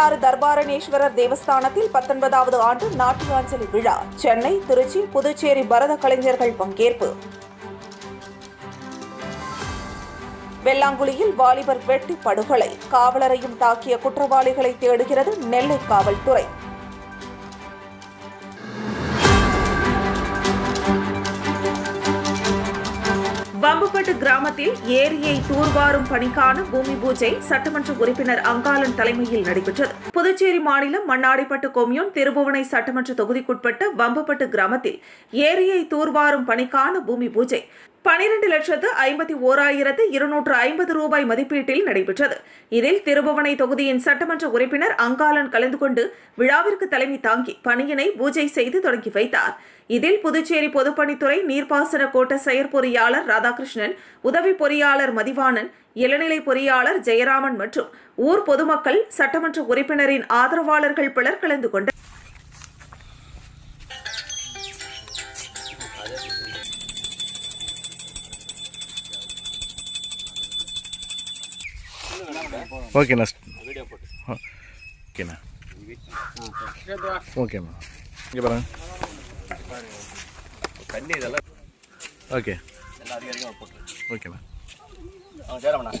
திருநள்ளாறு தர்பாரணேஸ்வரர் தேவஸ்தானத்தில் பத்தொன்பதாவது ஆண்டு நாட்டியாஞ்சலி விழா. சென்னை திருச்சி புதுச்சேரி பரத கலைஞர்கள் பங்கேற்பு. வெள்ளாங்குழியில் வாலிபர் வெட்டி படுகொலை. காவலரையும் தாக்கிய குற்றவாளிகளை தேடுகிறது நெல்லை காவல்துறை. வம்புப்பட்டு கிராமத்தில் ஏரியை தூர்வாரும் பணிக்கான பூமி பூஜை சட்டமன்ற உறுப்பினர் அங்காளன் தலைமையில் நடைபெற்றது. புதுச்சேரி மாநிலம் மண்ணாடிப்பட்டு கொம்யூன் திருபுவனை சட்டமன்ற தொகுதிக்குட்பட்ட வம்புப்பட்டு கிராமத்தில் ஏரியை தூர்வாரும் பணிக்கான பூமி பூஜை பனிரெண்டு லட்சத்து ஐம்பத்தி ஓராயிரத்து இருநூற்று ஐம்பது ரூபாய் மதிப்பீட்டில் நடைபெற்றது. இதில் திருபுவனை தொகுதியின் சட்டமன்ற உறுப்பினர் அங்காளன் கலந்து கொண்டு விழாவிற்கு தலைமை தாங்கி பணியினை பூஜை செய்து தொடங்கி வைத்தார். இதில் புதுச்சேரி பொதுப்பணித்துறை நீர்ப்பாசன கோட்ட செயற்பொறியாளர் ராதாகிருஷ்ணன் உதவி பொறியாளர் மதிவாணன் இளநிலை பொறியாளர் ஜெயராமன் மற்றும் ஊர் பொதுமக்கள் சட்டமன்ற உறுப்பினரின் ஆதரவாளர்கள் பலர் கலந்து கொண்டனர் ஓகேண்ணா ஓகேண்ணா ஓகேம்மா இங்கே பாருங்க. தண்ணி இதெல்லாம் ஓகே எல்லாம் அதிக அதிகமாக போட்டுரு ஓகேண்ணா அவன் சேரமண்ணா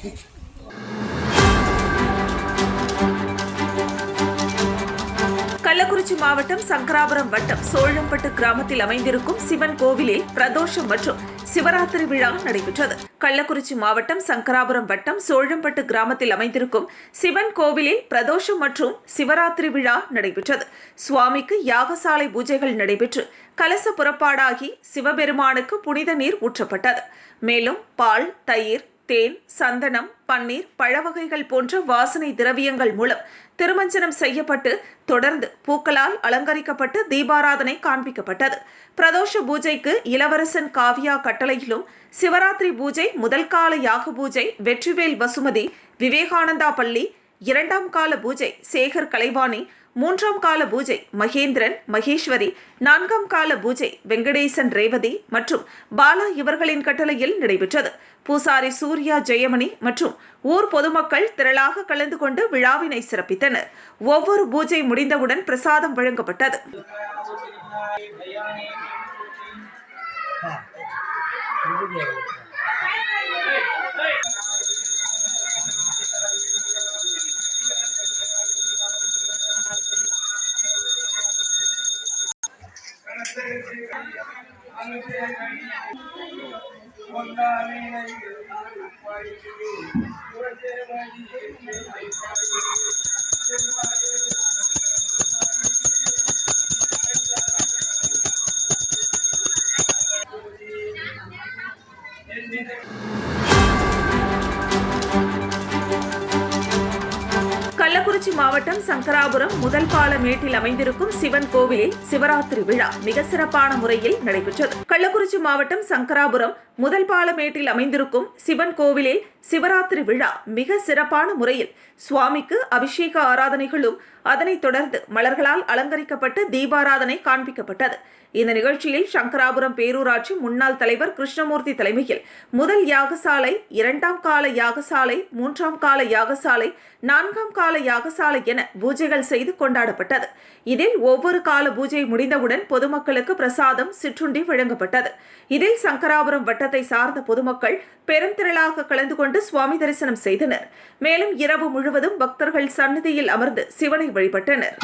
கள்ளக்குறிச்சி மாவட்டம் சங்கராபுரம் வட்டம் சோழம்பட்டு கிராமத்தில் அமைந்திருக்கும் சிவன் கோவிலில் பிரதோஷம் மற்றும் சிவராத்திரி விழா நடைபெற்றது. கள்ளக்குறிச்சி மாவட்டம் சங்கராபுரம் வட்டம் சோழம்பட்டு கிராமத்தில் அமைந்திருக்கும் சிவன் கோவிலில் பிரதோஷம் மற்றும் சிவராத்திரி விழா நடைபெற்றது. சுவாமிக்கு யாகசாலை பூஜைகள் நடைபெற்று கலச புறப்பாடாகி சிவபெருமானுக்கு புனித நீர் ஊற்றப்பட்டது. மேலும் பால் தயிர் தேன் சந்தனம் பன்னீர் பழவகைகள் போன்ற வாசனை திரவியங்கள் மூலம் திருமஞ்சனம் செய்யப்பட்டு தொடர்ந்து பூக்களால் அலங்கரிக்கப்பட்டு தீபாராதனை காண்பிக்கப்பட்டது. பிரதோஷ பூஜைக்கு இளவரசன் காவியா கட்டளையிலும் சிவராத்திரி பூஜை முதல் கால யாக பூஜை வெற்றிவேல் வசுமதி விவேகானந்தா பள்ளி இரண்டாம் கால பூஜை சேகர் கலைவாணி மூன்றாம் கால பூஜை மகேந்திரன் மகேஸ்வரி. நான்காம் கால பூஜை வெங்கடேசன் ரேவதி மற்றும் பாலா இவர்களின் கட்டளையில் நடைபெற்றது. பூசாரி சூர்யா ஜெயமணி மற்றும் ஊர் பொதுமக்கள் திரளாக கலந்து கொண்டு விழாவினை சிறப்பித்தனர். ஒவ்வொரு பூஜை முடிந்தவுடன் பிரசாதம் வழங்கப்பட்டது. கள்ளக்குறிச்சி மாவட்டம் சங்கராபுரம் முதல் பாலமேட்டில் அமைந்திருக்கும் சிவன் கோவிலில் சிவராத்திரி விழா மிக சிறப்பான முறையில் நடைபெற்றது. கள்ளக்குறிச்சி மாவட்டம் சங்கராபுரம் முதல் பாலமேட்டில் அமைந்திருக்கும் சிவன் கோவிலில் சிவராத்திரி விழா மிக சிறப்பான முறையில் சுவாமிக்கு அபிஷேக ஆராதனைகளும் அதனைத் தொடர்ந்து மலர்களால் அலங்கரிக்கப்பட்டு தீபாராதனை காண்பிக்கப்பட்டது. இந்த நிகழ்ச்சியில் சங்கராபுரம் பேரூராட்சி முன்னாள் தலைவர் கிருஷ்ணமூர்த்தி தலைமையில் முதல் யாகசாலை இரண்டாம் கால யாகசாலை மூன்றாம் கால யாகசாலை நான்காம் கால யாகசாலை என பூஜைகள் செய்து கொண்டாடப்பட்டது. இதில் ஒவ்வொரு கால பூஜை முடிந்தவுடன் பொதுமக்களுக்கு பிரசாதம் சிற்றுண்டி வழங்கப்பட்டது. இதில் சங்கராபுரம் வட்டத்தை சார்ந்த பொதுமக்கள் பெருந்திரளாக கலந்து கொண்டு சுவாமி தரிசனம் செய்தனர். மேலும் இரவு முழுவதும் பக்தர்கள் சந்நிதியில் அமர்ந்து சிவனை வழிபட்டனர்.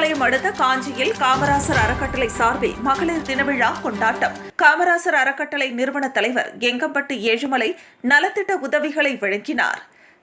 புதுப்பாளையம் அடுத்த காஞ்சியில் காமராசர் அறக்கட்டளை சார்பில் மகளிர் தினவிழா கொண்டாட்டம். காமராசர் அறக்கட்டளை நிறுவன தலைவர் எங்கம்பட்டு ஏழுமலை நலத்திட்ட உதவிகளை வழங்கினார்.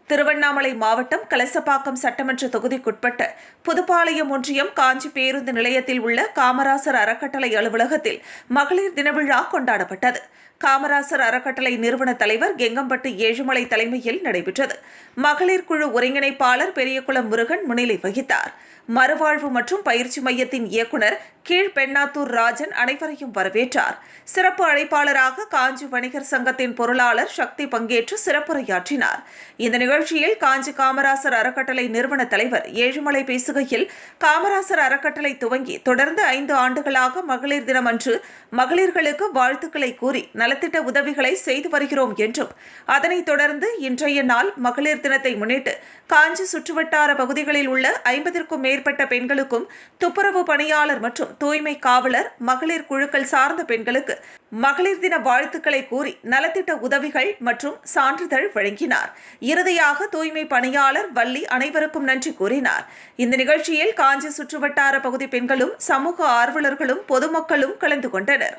திருவண்ணாமலை மாவட்டம் கலசப்பாக்கம் சட்டமன்ற தொகுதிக்குட்பட்ட புதுப்பாளையம் ஒன்றியம் காஞ்சி பேருந்து நிலையத்தில் உள்ள காமராசர் அறக்கட்டளை அலுவலகத்தில் மகளிர் தினவிழா கொண்டாடப்பட்டது. காமராசர் அறக்கட்டளை நிறுவன தலைவர் கெங்கம்பட்டு ஏழுமலை தலைமையில் நடைபெற்றது. மகளிர் குழு ஒருங்கிணைப்பாளர் பெரியகுளம் முருகன் முன்னிலை வகித்தார். மறுவாழ்வு மற்றும் பயிற்சி மையத்தின் இயக்குனர் கீழ் பெண்ணாத்தூர் ராஜன் அனைவரையும் வரவேற்றார். சிறப்பு அழைப்பாளராக காஞ்சி வணிகர் சங்கத்தின் பொருளாளர் சக்தி பங்கேற்று சிறப்புரையாற்றினார். இந்த நிகழ்ச்சியில் காஞ்சி காமராசர் அறக்கட்டளை நிறுவன தலைவர் ஏழுமலை பேசுகையில் காமராசர் அறக்கட்டளை துவங்கி தொடர்ந்து ஐந்து ஆண்டுகளாக மகளிர் தினம் அன்று மகளிர்களுக்கு வாழ்த்துக்களை கூறி நலத்திட்ட உதவிகளை செய்து வருகிறோம் என்றும் அதனைத் தொடர்ந்து இன்றைய நாள் மகளிர் தினத்தை முன்னிட்டு காஞ்சி சுற்றுவட்டார பகுதிகளில் உள்ள ஐம்பதிற்கும் மேற்பட்ட மேற்பட்ட பெண்களுக்கும் துப்புரவு பணியாளர் மற்றும் தூய்மை காவலர் மகளிர் குழுக்கள் சார்ந்த பெண்களுக்கு மகளிர் தின வாழ்த்துக்களை கூறி நலத்திட்ட உதவிகள் மற்றும் சான்றிதழ் வழங்கினார். இறுதியாக தூய்மை பணியாளர் வள்ளி அனைவருக்கும் நன்றி கூறினார். இந்த நிகழ்ச்சியில் காஞ்சி சுற்றுவட்டார பகுதி பெண்களும் சமூக ஆர்வலர்களும் பொதுமக்களும் கலந்து கொண்டனர்.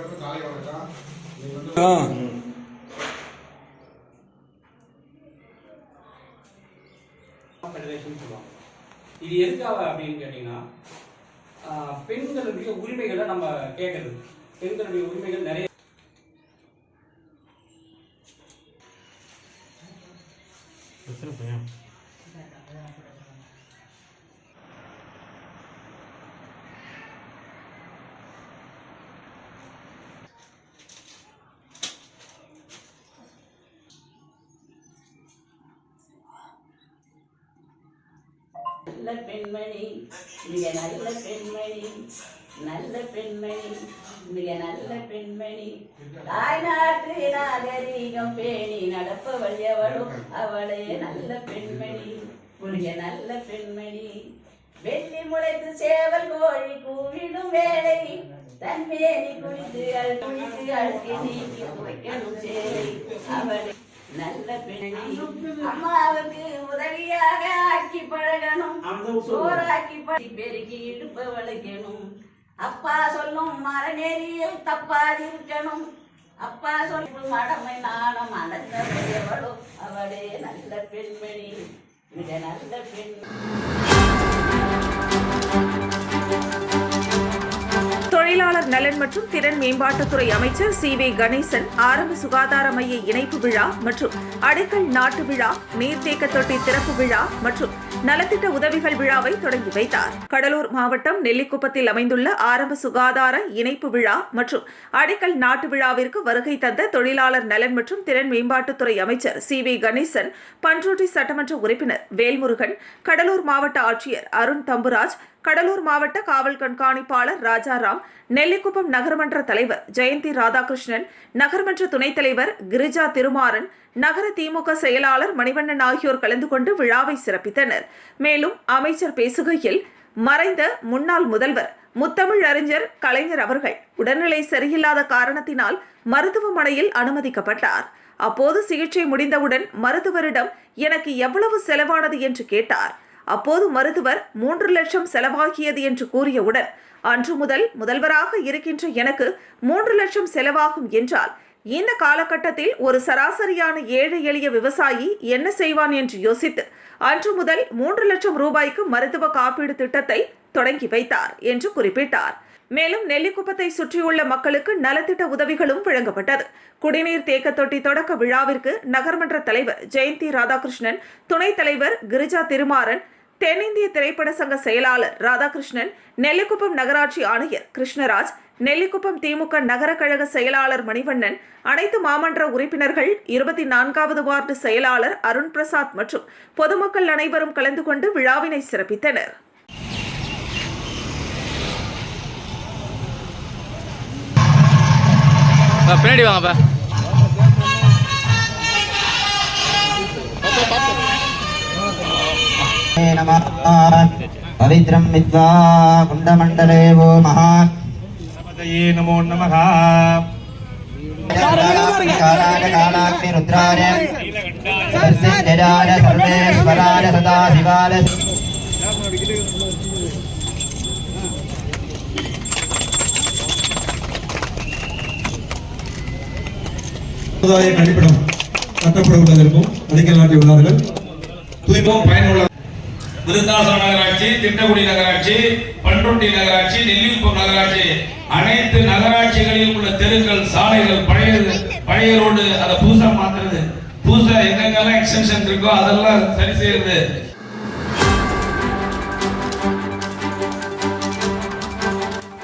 அனைவருக்கும் காலை வணக்கம் நீங்க வந்து ஃபெடரேஷன் சொல்லுவாங்க. இது எதுக்காக அப்படின்னு கேட்டிங்கன்னா பெண்களுடைய உரிமைகளை நம்ம கேட்குறது. பெண்களுடைய உரிமைகள் நிறைய குளித்து அழு நீக்கி துவைக்கணும் சேலை அவளே நல்ல பெண்ணி அம்மாவுக்கு உதவியாக ஆக்கி பழகணும் சோறாக்கி பெருகி பெருக்கி இடுப்ப வளைக்கணும் அப்பா சொல்லும் மரநெறியில் தப்பாதிருக்கணும் அப்பா சொல்லும் மடமை நாணம் அடங்கவளும் அவளே நல்ல பெண்மணி மிக நல்ல பெண். தொழிலாளர் நலன் மற்றும் திறன் மேம்பாட்டுத்துறை அமைச்சர் சி வி கணேசன் ஆரம்ப சுகாதார மைய இணைப்பு விழா மற்றும் அடைக்கல் நாட்டு விழா நீர்த்தேக்க தொட்டி திறப்பு விழா மற்றும் நலத்திட்ட உதவிகள் விழாவை தொடங்கி வைத்தார். கடலூர் மாவட்டம் நெல்லிக்குப்பத்தில் அமைந்துள்ள ஆரம்ப சுகாதார இணைப்பு விழா மற்றும் அடைக்கல் நாட்டு விழாவிற்கு வருகை தந்த தொழிலாளர் நலன் மற்றும் திறன் மேம்பாட்டுத்துறை அமைச்சர் சி வி கணேசன் பன்ருட்டி சட்டமன்ற உறுப்பினர் வேல்முருகன் கடலூர் மாவட்ட ஆட்சியர் அருண் தம்புராஜ் கடலூர் மாவட்ட காவல் கண்காணிப்பாளர் ராஜாராம் நெல்லிக்குப்பம் நகர்மன்ற தலைவர் ஜெயந்தி ராதாகிருஷ்ணன் நகர்மன்ற துணைத் தலைவர் கிரிஜா திருமாறன் நகர திமுக செயலாளர் மணிவண்ணன் ஆகியோர் கலந்து கொண்டு விழாவை சிறப்பித்தனர். மேலும் அமைச்சர் பேசுகையில் மறைந்த முன்னாள் முதல்வர் முத்தமிழ் அறிஞர் கலைஞர் அவர்கள் உடல்நிலை சரியில்லாத காரணத்தினால் மருத்துவமனையில் அனுமதிக்கப்பட்டார். அப்போது சிகிச்சை முடிந்தவுடன் மருத்துவரிடம் எனக்கு எவ்வளவு செலவானது? என்று கேட்டார். அப்போது மருத்துவர் மூன்று லட்சம் செலவாகியது என்று கூறியவுடன் அன்று முதல் முதல்வராக இருக்கின்ற எனக்கு மூன்று லட்சம் செலவாகும் என்றால் இந்த காலகட்டத்தில் ஒரு சராசரியான ஏழை எளிய விவசாயி என்ன செய்வான் என்று யோசித்து அன்று முதல் மூன்று லட்சம் ரூபாய்க்கு மருத்துவ காப்பீடு திட்டத்தை தொடங்கி வைத்தார் என்று குறிப்பிட்டார். மேலும் நெல்லிக்குப்பத்தை சுற்றியுள்ள மக்களுக்கு நலத்திட்ட உதவிகளும் வழங்கப்பட்டது. குடிநீர் தேக்க தொட்டி தொடக்க விழாவிற்கு நகர்மன்ற தலைவர் ஜெயந்தி ராதாகிருஷ்ணன் துணைத் தலைவர் கிரிஜா திருமாறன் தென்னிந்திய திரைப்பட சங்க செயலாளர் ராதாகிருஷ்ணன் நெல்லிக்குப்பம் நகராட்சி ஆணையர் கிருஷ்ணராஜ் நெல்லிக்குப்பம் திமுக நகர கழக செயலாளர் மணிவண்ணன் அனைத்து மாமன்ற உறுப்பினர்கள் இருபத்தி நான்காவது வார்டு செயலாளர் அருண் பிரசாத் மற்றும் பொதுமக்கள் அனைவரும் கலந்து கொண்டு விழாவினை சிறப்பித்தனர். பின்னாடி வாங்கப்பா பவித்ரம் வித்வா குண்டமண்டலே ஓ மகா சமதையே நமோ நமக காலாக காலாக்னி ருத்ராய சர்சிஜராய சர்வேஸ்வராய பயனுள்ள விருத்தாசலம் நகராட்சி திட்டக்குடி நகராட்சி பன்ருட்டி நகராட்சி நெல்லிக்குப்பம் நகராட்சி. அனைத்து நகராட்சிகளிலும் உள்ள தெருக்கள் சாலைகள் பழைய பழைய ரோடு அதை புதுசா மாத்துறது. புதுசா எங்கெங்கெல்லாம் எக்ஸ்டென்ஷன் இருக்கோ அதெல்லாம் சரி செய்யறது.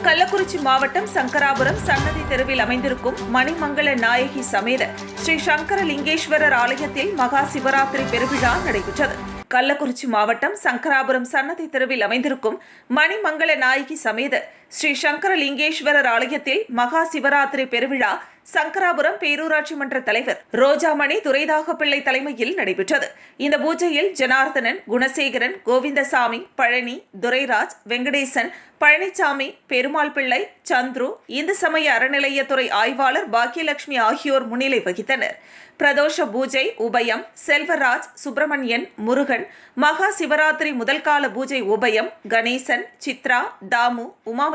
கள்ளக்குறிச்சி மாவட்டம் சங்கராபுரம் சன்னதி தெருவில் அமைந்திருக்கும் மணிமங்கள நாயகி சமேத ஸ்ரீ சங்கரலிங்கேஸ்வரர் ஆலயத்தில் மகா சிவராத்திரி பெருவிழா நடைபெற்றது. கள்ளக்குறிச்சி மாவட்டம் சங்கராபுரம் சன்னதி தெருவில் அமைந்திருக்கும் மணிமங்கள நாயகி சமேத ஸ்ரீ சங்கரலிங்கேஸ்வரர் ஆலயத்தில் மகா சிவராத்திரி பெருவிழா சங்கராபுரம் பேரூராட்சி மன்ற தலைவர் ரோஜாமணி துரைதாக பிள்ளை தலைமையில் நடைபெற்றது. இந்த பூஜையில் ஜனார்தனன் குணசேகரன் கோவிந்தசாமி பழனி துரைராஜ் வெங்கடேசன் பழனிசாமி பெருமாள் பிள்ளை சந்துரு இந்து சமய அறநிலையத்துறை ஆய்வாளர் பாக்கியலட்சுமி ஆகியோர் முன்னிலை வகித்தனர். பிரதோஷ பூஜை உபயம் செல்வராஜ் சுப்பிரமணியன் முருகன் மகா சிவராத்திரி முதல் கால பூஜை உபயம் கணேசன் சித்ரா தாமு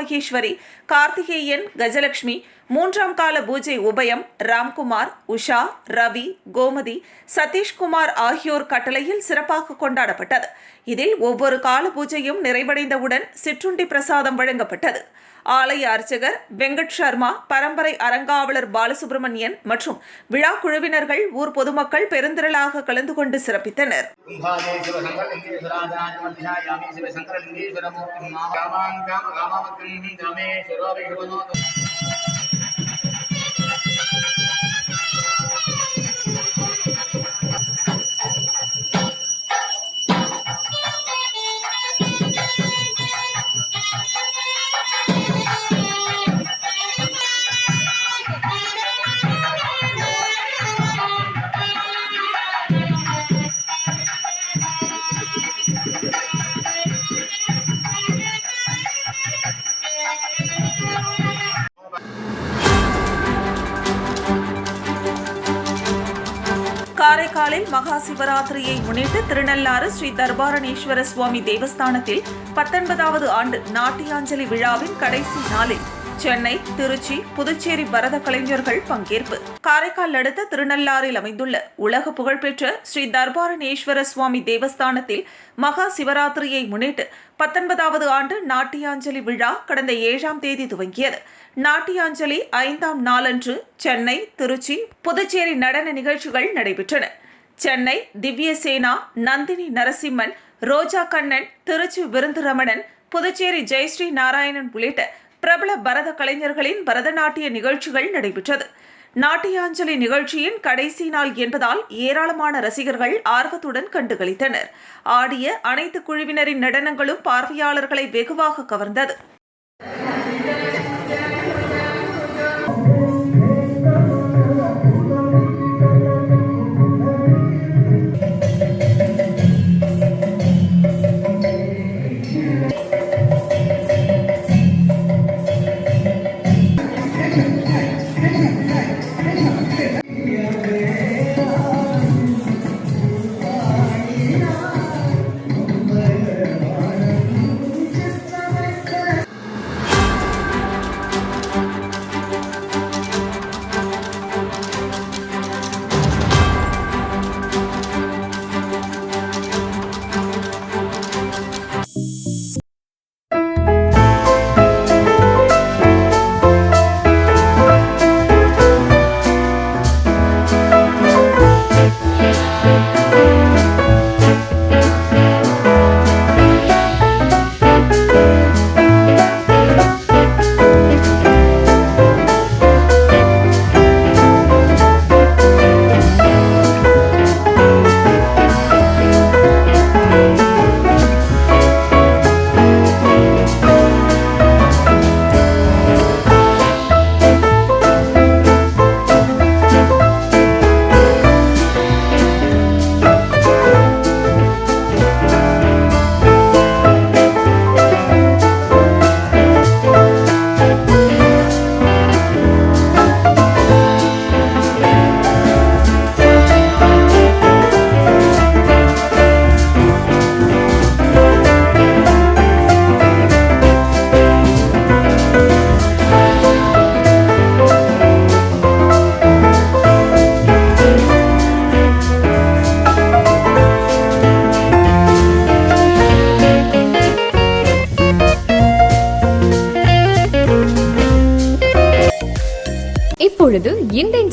மகேஸ்வரி கார்த்திகேயன் கஜலட்சுமி மூன்றாம் கால பூஜை உபயம் ராம்குமார் உஷா ரவி கோமதி சதீஷ்குமார் ஆகியோர் கட்டளையில் சிறப்பாக கொண்டாடப்பட்டது. இதில் ஒவ்வொரு கால பூஜையும் நிறைவடைந்தவுடன் சிற்றுண்டி பிரசாதம் வழங்கப்பட்டது. ஆலய அர்ச்சகர் வெங்கட் சர்மா பரம்பரை அறங்காவலர் பாலசுப்ரமணியன் மற்றும் விழா குழுவினர்கள் ஊர் பொதுமக்கள் பெருந்திரளாக கலந்து கொண்டு சிறப்பித்தனர். Thank you. காரைக்காலில் மகா சிவராத்திரியை முன்னிட்டு திருநள்ளாறு ஸ்ரீ தர்பாரணேஸ்வர சுவாமி தேவஸ்தானத்தில் பத்தொன்பதாவது ஆண்டு நாட்டியாஞ்சலி விழாவின் கடைசி நாளில் சென்னை திருச்சி புதுச்சேரி பரத கலைஞர்கள் பங்கேற்பு. காரைக்கால் அடுத்த திருநள்ளாறில் அமைந்துள்ள உலக புகழ்பெற்ற ஸ்ரீ தர்பாரணேஸ்வர சுவாமி தேவஸ்தானத்தில் மகா சிவராத்திரியை முன்னிட்டு பத்தொன்பதாவது ஆண்டு நாட்டியாஞ்சலி விழா கடந்த ஏழாம் தேதி துவங்கியது. நாட்டியாஞ்சலி ஐந்தாம் நாளன்று சென்னை திருச்சி புதுச்சேரி நடன நிகழ்ச்சிகள் நடைபெற்றன. சென்னை திவ்யசேனா நந்தினி நரசிம்மன் ரோஜா கண்ணன் திருச்சி விருந்துரமணன் புதுச்சேரி ஜெயஸ்ரீ நாராயணன் உள்ளிட்ட பிரபல பரத கலைஞர்களின் பரதநாட்டிய நிகழ்ச்சிகள் நடைபெற்றது. நாட்டியாஞ்சலி நிகழ்ச்சியின் கடைசி நாள் என்பதால் ஏராளமான ரசிகர்கள் ஆர்வத்துடன் கண்டுகளித்தனர். ஆடிய அனைத்து குழுவினரின் நடனங்களும் பார்வையாளர்களை வெகுவாக கவர்ந்தது.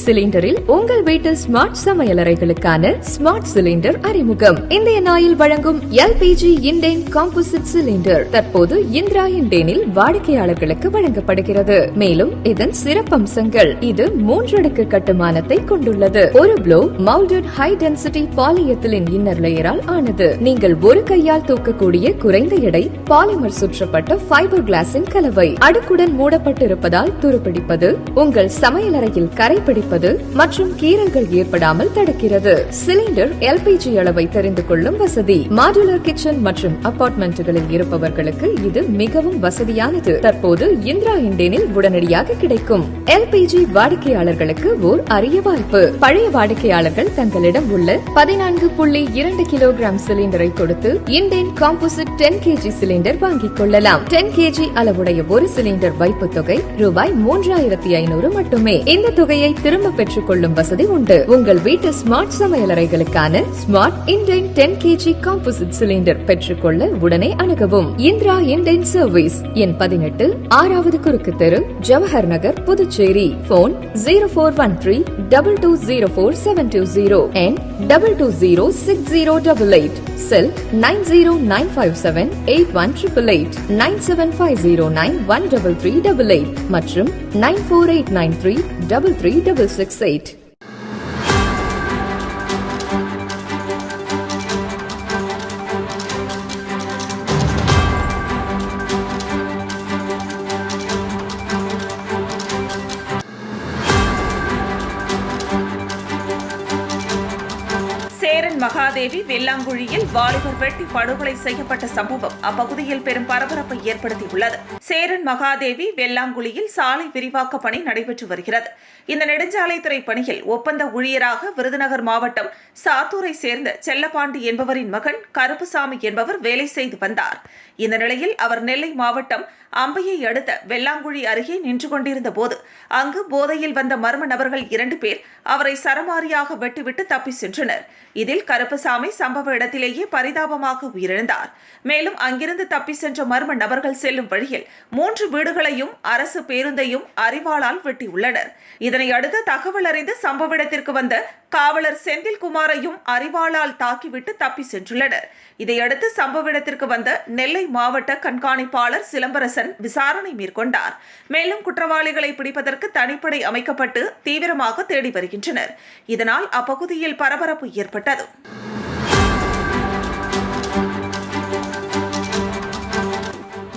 சிலிண்டரில் உங்கள் வீட்டு ஸ்மார்ட் சமையலறைகளுக்கான ஸ்மார்ட் சிலிண்டர் அறிமுகம். இந்திய நாயில் வழங்கும் எல்பிஜி இண்டேன் காம்போசிட் சிலிண்டர் தற்போது இந்திரா இண்டேனில் வாடிக்கையாளர்களுக்கு வழங்கப்படுகிறது. மேலும் இதன் சிறப்பம்சங்கள் இது மூன்றடுக்கு கட்டுமானத்தை கொண்டுள்ளது. ஒரு blow moulded high density பாலியத்திலின் inner லேயரால் ஆனது. நீங்கள் ஒரு கையால் தூக்கக்கூடிய குறைந்த எடை பாலிமர் சுற்றப்பட்ட ஃபைபர் கிளாஸின் கலவை. அடுக்குடன் மூடப்பட்டிருப்பதால் துருப்பிடிப்பது உங்கள் சமையலறையில் கரை பிடிப்பது மற்றும் கீறல்கள் ஏற்படாமல் தடுக்கிறது. சிலிண்டர் எல்பிஜி அளவை தெரிந்து கொள்ளும் வசதி. மாடுலர் கிச்சன் மற்றும் அபார்ட்மெண்ட்டுகளில் இருப்பவர்களுக்கு இது மிகவும் வசதியானது. தற்போது இந்திரா இண்டேனில் உடனடியாக கிடைக்கும். எல்பிஜி வாடிக்கையாளர்களுக்கு ஓர் அரிய வாய்ப்பு. பழைய வாடிக்கையாளர்கள் தங்களிடம் உள்ள பதினான்கு புள்ளி இரண்டு கிலோகிராம் சிலிண்டரை கொடுத்து Indane composite ten KG cylinder வாங்கிக் கொள்ளலாம். டென் கேஜி அளவுடைய ஒரு சிலிண்டர் வைப்பு தொகை ரூபாய் மூன்றாயிரத்தி ஐநூறு மட்டுமே. இந்த தொகையை திரும்ப பெற்றுக் கொள்ளும் வசதி உண்டு. உங்கள் வீட்டு smart சமையலறைகளுக்கான smart Indane ten KG composite cylinder பெற்றுக்கொள்ள உடனே அணுகவும். இந்திரா இண்டேன் சர்வீஸ் எண் பதினெட்டு ஆறாவது குறுக்கு தெரு Jawahar Nagar Puducherry. Phone zero four one three double two zero four seven two zero and double two zero six zero double eight cell nine zero nine five seven eight one triple eight nine seven five zero nine one double three double eight மற்றும் nine four eight nine three double three double 6 8 தேவி வெள்ளாங்குழியில் வாலிபர் வெட்டி படுகொலை செய்யப்பட்ட சம்பவம் அப்பகுதியில் பெரும் பரபரப்பை ஏற்படுத்தியுள்ளது. சேரன் மகாதேவி வெள்ளாங்குழியில் சாலை விரிவாக்க பணி நடைபெற்று வருகிறது. இந்த நெடுஞ்சாலைத்துறை பணியில் ஒப்பந்த ஊழியராக விருதுநகர் மாவட்டம் சாத்தூரை சேர்ந்த செல்லப்பாண்டி என்பவரின் மகன் கருப்புசாமி என்பவர் வேலை செய்து வந்தார். இந்த நிலையில் அவர் நெல்லை மாவட்டம் அம்பையை அடுத்த வெள்ளாங்குழி அருகே நின்று கொண்டிருந்த போது அங்கு போதையில் வந்த மர்ம நபர்கள் இரண்டு பேர் அவரை சரமாரியாக வெட்டிவிட்டு தப்பி சென்றனர். இதில் கருப்புசாமி சம்பவ இடத்திலேயே பரிதாபமாக உயிரிழந்தார். மேலும் அங்கிருந்து தப்பி சென்ற மர்ம நபர்கள் செல்லும் வழியில் மூன்று வீடுகளையும் அரசு பேருந்தையும் அறிவாளால் வெட்டியுள்ளனர். இதனை அடுத்து தகவல் அறிந்து சம்பவ இடத்திற்கு வந்த காவலர் செந்தில்குமாரையும் அறிவாளால் தாக்கிவிட்டு தப்பி சென்றுள்ளனர். இதையடுத்து சம்பவ இடத்திற்கு வந்த நெல்லை மாவட்ட கண்காணிப்பாளர் சிலம்பரசன் விசாரணை மேற்கொண்டார். மேலும் குற்றவாளிகளை பிடிப்பதற்கு தனிப்படை அமைக்கப்பட்டு தீவிரமாக தேடி வருகின்றனர். இதனால் அப்பகுதியில் பரபரப்பு ஏற்பட்டது.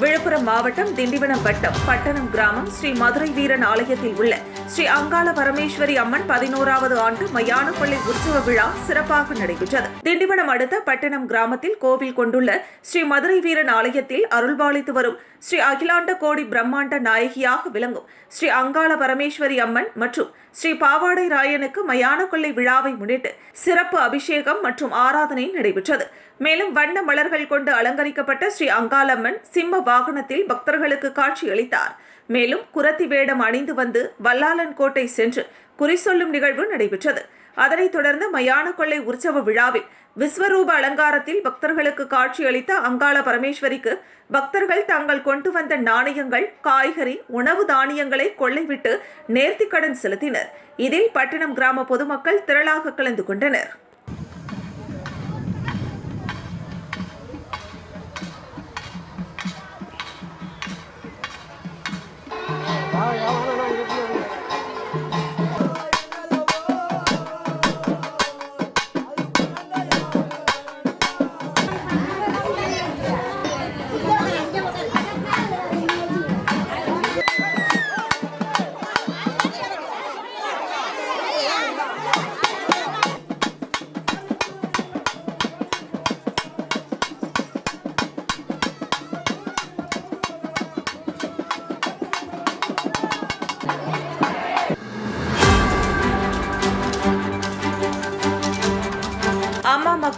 விழுப்புரம் மாவட்டம் திண்டிவனம் வட்டம் பட்டணம் கிராமம் ஸ்ரீ மதுரை வீரன் ஆலயத்தில் உள்ள ஸ்ரீ அங்காள பரமேஸ்வரி அம்மன் பதினோராவது ஆண்டு மயானப்பள்ளி உற்சவ விழா சிறப்பாக நடைபெற்றது. திண்டிவனம் அடுத்த பட்டணம் கிராமத்தில் கோவில் கொண்டுள்ள ஸ்ரீ மதுரை வீரன் ஆலயத்தில் அருள்பாலித்து வரும் ஸ்ரீ அகிலாண்ட கோடி பிரம்மாண்ட நாயகியாக விளங்கும் ஸ்ரீ அங்காள பரமேஸ்வரி அம்மன் மற்றும் ஸ்ரீ பாவாடை ராயனுக்கு மயான கொள்ளை விழாவை முன்னிட்டு சிறப்பு அபிஷேகம் மற்றும் ஆராதனை நடைபெற்றது. மேலும் வண்ண மலர்கள் கொண்டு அலங்கரிக்கப்பட்ட ஸ்ரீ அங்காளம்மன் சிம்ம வாகனத்தில் பக்தர்களுக்கு காட்சியளித்தார். மேலும் குரத்தி வேடம் அணிந்து வந்து வல்லாளன் கோட்டை சென்று குறி சொல்லும் நிகழ்வு நடைபெற்றது. அதனைத் தொடர்ந்து மயான கொள்ளை உற்சவ விழாவில் விஸ்வரூப அலங்காரத்தில் பக்தர்களுக்கு காட்சியளித்த அங்காள பரமேஸ்வரிக்கு பக்தர்கள் தாங்கள் கொண்டு வந்த நாணயங்கள் காய்கறி உணவு தானியங்களை கொள்ளைவிட்டு நேர்த்திக்கடன் செலுத்தினர். இதில் பட்டினம் கிராம பொதுமக்கள் திரளாக கலந்து கொண்டனர்.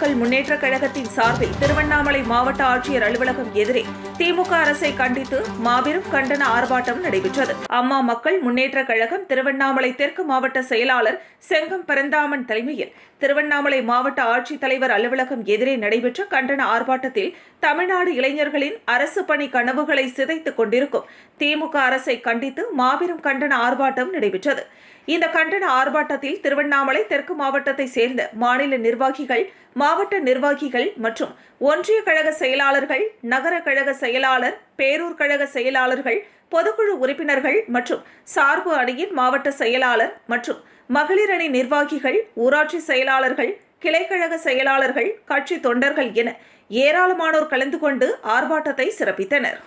மக்கள் முன்னேற்ற கழகத்தின் சார்பில் திருவண்ணாமலை மாவட்ட ஆட்சியர் அலுவலகம் எதிரே திமுக அரசை கண்டித்து மாபெரும் கண்டன ஆர்ப்பாட்டம் நடைபெற்றது. அம்மா மக்கள் முன்னேற்ற கழகம் திருவண்ணாமலை தெற்கு மாவட்ட செயலாளர் செங்கம் பரந்தாமன் தலைமையில் திருவண்ணாமலை மாவட்ட ஆட்சித்தலைவர் அலுவலகம் எதிரே நடைபெற்ற கண்டன ஆர்ப்பாட்டத்தில் தமிழ்நாடு இளைஞர்களின் அரசு பணி கனவுகளை சிதைத்துக் கொண்டிருக்கும் திமுக அரசை கண்டித்து மாபெரும் கண்டன ஆர்ப்பாட்டம் நடைபெற்றது. இந்த கண்டன ஆர்ப்பாட்டத்தில் திருவண்ணாமலை தெற்கு மாவட்டத்தை சேர்ந்த மாநில நிர்வாகிகள் மாவட்ட நிர்வாகிகள் மற்றும் ஒன்றிய கழக செயலாளர்கள் நகர கழக செயலாளர் பேரூர் கழக செயலாளர்கள் பொதுக்குழு உறுப்பினர்கள் மற்றும் சார்பு அணியின் மாவட்ட செயலாளர் மற்றும் மகளிர் அணி நிர்வாகிகள் ஊராட்சி செயலாளர்கள் கிளைக்கழக செயலாளர்கள் கட்சி தொண்டர்கள் என ஏராளமானோர் கலந்து கொண்டு ஆர்ப்பாட்டத்தை சிறப்பித்தனர்.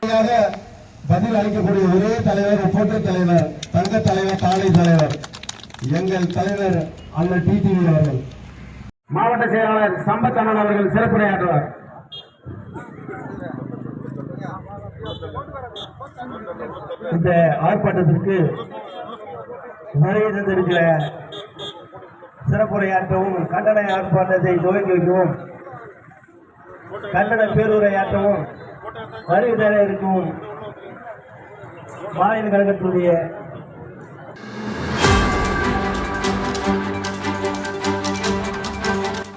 பதில் அளிக்கக்கூடிய ஒரே தலைவர் போட்டு தலைவர் தங்க தலைவர் தாலை தலைவர் எங்கள் தலைவர் அல்ல டிடிவி அவர்கள். மாவட்ட செயலாளர் சம்பத்தண்ணன் அவர்கள் சிறப்புரையாற்றுவார். இந்த ஆர்ப்பாட்டத்திற்கு வருகை தந்திருக்கிற சிறப்புரையாற்றவும் கண்டன ஆர்ப்பாட்டத்தை துவங்கி வைக்கவும் கண்டன பேருரையாற்றவும் வருகை தர இருக்கும் மாநில கழகத்தினுடைய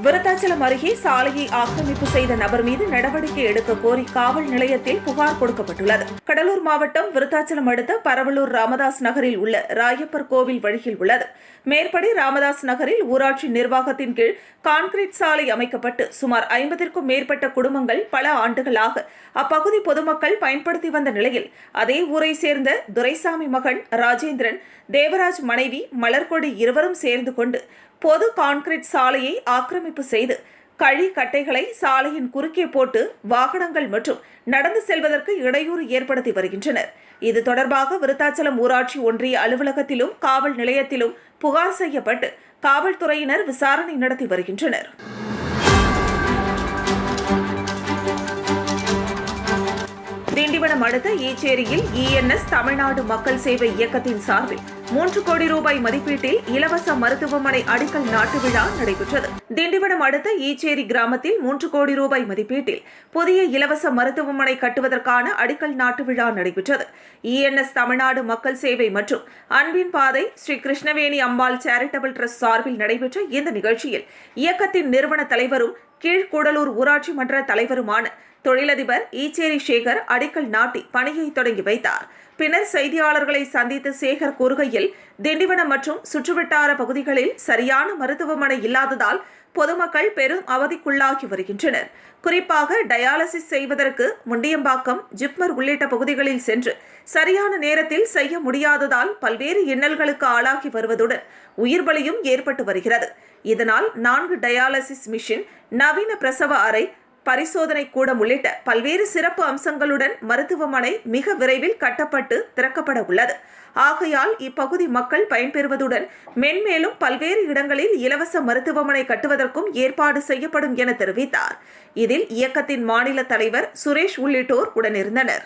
விருத்தாச்சலம் அருகே சாலையை ஆக்கிரமிப்பு செய்த நபர் மீது நடவடிக்கை எடுக்க கோரி காவல் நிலையத்தில் புகார் கொடுக்கப்பட்டுள்ளது. கடலூர் மாவட்டம் விருத்தாச்சலம் அடுத்த பரவலூர் ராமதாஸ் நகரில் உள்ள ராயப்பர் கோவில் வழியில் உள்ளது. மேற்படி ராமதாஸ் நகரில் ஊராட்சி நிர்வாகத்தின் கீழ் கான்கிரீட் சாலை அமைக்கப்பட்டு சுமார் ஐம்பதிற்கும் மேற்பட்ட குடும்பங்கள் பல ஆண்டுகளாக அப்பகுதி பொதுமக்கள் பயன்படுத்தி வந்த நிலையில் அதே ஊரை சேர்ந்த துரைசாமி மகன் ராஜேந்திரன் தேவராஜ் மனைவி மலர்கொடி இருவரும் சேர்ந்து கொண்டு பொது கான்கிரீட் சாலையை ஆக்கிரமிப்பு செய்து கழி கட்டைகளை சாலையின் குறுக்கே போட்டு வாகனங்கள் மற்றும் நடந்து செல்வதற்கு இடையூறு ஏற்படுத்தி வருகின்றனர். இது தொடர்பாக விருத்தாச்சலம் ஊராட்சி ஒன்றிய அலுவலகத்திலும் காவல் நிலையத்திலும் புகார் செய்யப்பட்டு காவல்துறையினர் விசாரணை நடத்தி வருகின்றனர். திண்டிவனம் அடுத்த ஈச்சேரியில் இஎன்எஸ் தமிழ்நாடு மக்கள் சேவை இயக்கத்தின் சார்பில் மூன்று கோடி ரூபாய் மதிப்பீட்டில் இலவச மருத்துவமனை அடிக்கல் நாட்டு விழா நடைபெற்றது. திண்டிவனம் அடுத்த ஈச்சேரி கிராமத்தில் மூன்று கோடி ரூபாய் மதிப்பீட்டில் புதிய இலவச மருத்துவமனை கட்டுவதற்கான அடிக்கல் நாட்டு விழா நடைபெற்றது. இஎன்எஸ் தமிழ்நாடு மக்கள் சேவை மற்றும் அன்பின் பாதை ஸ்ரீ கிருஷ்ணவேணி அம்பாள் சேரிட்டபிள் ட்ரஸ்ட் சார்பில் நடைபெற்ற இந்த நிகழ்ச்சியில் இயக்கத்தின் நிறுவன தலைவரும் கீழ்கூடலூர் ஊராட்சி மன்ற தலைவருமான தொழிலதிபர் ஈச்சேரி சேகர் அடிக்கல் நாட்டி பணியை தொடங்கி வைத்தார். பின்னர் செய்தியாளர்களை சந்தித்த சேகர் கூறுகையில் திண்டிவனம் மற்றும் சுற்றுவட்டார பகுதிகளில் சரியான மருத்துவமனை இல்லாததால் பொதுமக்கள் பெரும் அவதிக்குள்ளாகி வருகின்றனர். குறிப்பாக டயாலிசிஸ் செய்வதற்கு முண்டியம்பாக்கம் ஜிப்மர் உள்ளிட்ட பகுதிகளில் சென்று சரியான நேரத்தில் செய்ய முடியாததால் பல்வேறு இன்னல்களுக்கு ஆளாகி வருவதுடன் உயிர் பலியும் ஏற்பட்டு வருகிறது. இதனால் நான்கு டயாலிசிஸ் மிஷின் நவீன பிரசவ அறை பரிசோதனை கூடம் உள்ளிட்ட பல்வேறு சிறப்பு அம்சங்களுடன் மருத்துவமனை மிக விரைவில் கட்டப்பட்டு திறக்கப்பட உள்ளது. ஆகையால் இப்பகுதி மக்கள் பயன்பெறுவதுடன் மென்மேலும் பல்வேறு இடங்களில் இலவச மருத்துவமனை கட்டுவதற்கும் ஏற்பாடு செய்யப்படும் என தெரிவித்தார். இதில் இயக்கத்தின் மாநில தலைவர் சுரேஷ் உள்ளிட்டோர் உடனிருந்தனர்.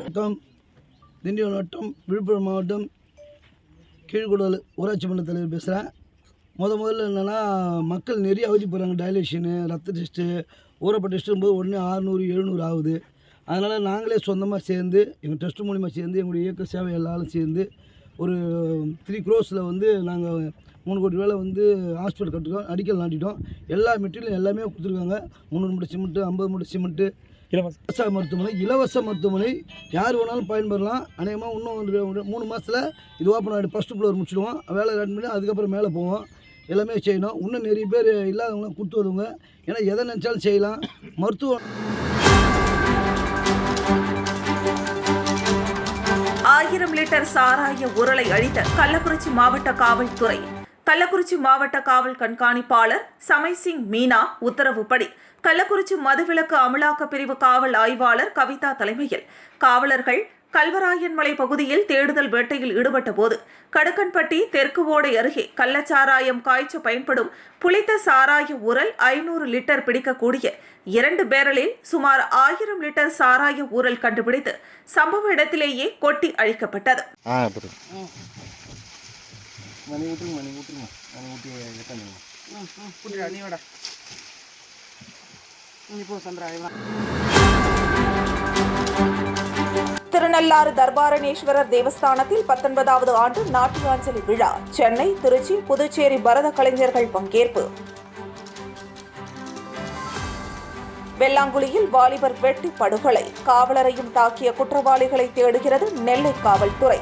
வட்டம் திண்டிவனம் வட்டம் விழுப்புரம் மாவட்டம் கீழ்குடல் ஊராட்சி மன்ற தலைவர் பேசுகிறேன் முத முதல்ல என்னென்னா மக்கள் நிறைய அவதிப்படுறாங்க டயலேஷனு ரத்த டெஸ்ட்டு ஊறப்பட்ட டெஸ்ட்டு போது உடனே ஆறுநூறு எழுநூறு ஆகுது. அதனால் நாங்களே சொந்தமாக சேர்ந்து எங்கள் டெஸ்ட் மூலிமா சேர்ந்து எங்களுடைய இயக்க சேவை எல்லாரும் சேர்ந்து ஒரு த்ரீ க்ரோஸில் வந்து நாங்கள் மூணு கோடி ரூபாயில் வந்து ஹாஸ்பிட்டல் கட்டிட்டோம் அடிக்கல் நாட்டிட்டோம். எல்லா மெட்டீரியலும் எல்லாமே கொடுத்துருக்காங்க. முந்நூறு மூட்டை சிமெண்ட்டு ஐம்பது மூட்டை சிமெண்ட்டு இலவச. மருத்துவமனை இலவச மருத்துவமனை. யார் வேணாலும் பயன்பெறலாம். அநேகமாக இன்னும் மூணு மாதத்தில் இது ஓப்பன் ஆகிடும் ஃபஸ்ட்டு ஃப்ளோர் முடிச்சிடுவோம். வேலை ரெண்டு பண்ணி அதுக்கப்புறம் மேலே போவோம். எல்லாமே செய்யணும். இன்னும் நிறைய பேர் இல்லாதவங்களாம் கொடுத்து வருவாங்க. ஏன்னா எதை நினச்சாலும் செய்யலாம். மருத்துவம் ஆயிரம் லிட்டர் சாராய உரலை அழித்த கள்ளக்குறிச்சி மாவட்ட காவல்துறை. கள்ளக்குறிச்சி மாவட்ட காவல் கண்காணிப்பாளர் சமை சிங் மீனா உத்தரவுப்படி கள்ளக்குறிச்சி மதுவிலக்கு அமலாக்க பிரிவு காவல் ஆய்வாளர் கவிதா தலைமையில் காவலர்கள் கல்வராயன்மலை பகுதியில் தேடுதல் வேட்டையில் ஈடுபட்ட போது கடுக்கன்பட்டி தெற்கு ஓடை அருகே கள்ளச்சாராயம் காய்ச்ச பயன்படும் புளித்த சாராய உரல் ஐநூறு லிட்டர் பிடிக்கக்கூடிய இரண்டு பேரலில் சுமார் ஆயிரம் லிட்டர் சாராய ஊரல் கண்டுபிடித்து சம்பவ இடத்திலேயே கொட்டி அழிக்கப்பட்டது. ஆ புரியுது. திருநள்ளாறு தர்பாரணேஸ்வரர் தேவஸ்தானத்தில் பத்தொன்பதாவது ஆண்டு நாட்டியாஞ்சலி விழா. சென்னை திருச்சி புதுச்சேரி பரத கலைஞர்கள் பங்கேற்பு. வெள்ளாங்குழியில் வாலிபர் வெட்டி படுகொலை. காவலரையும் தாக்கிய குற்றவாளிகளை தேடுகிறது நெல்லை காவல்துறை.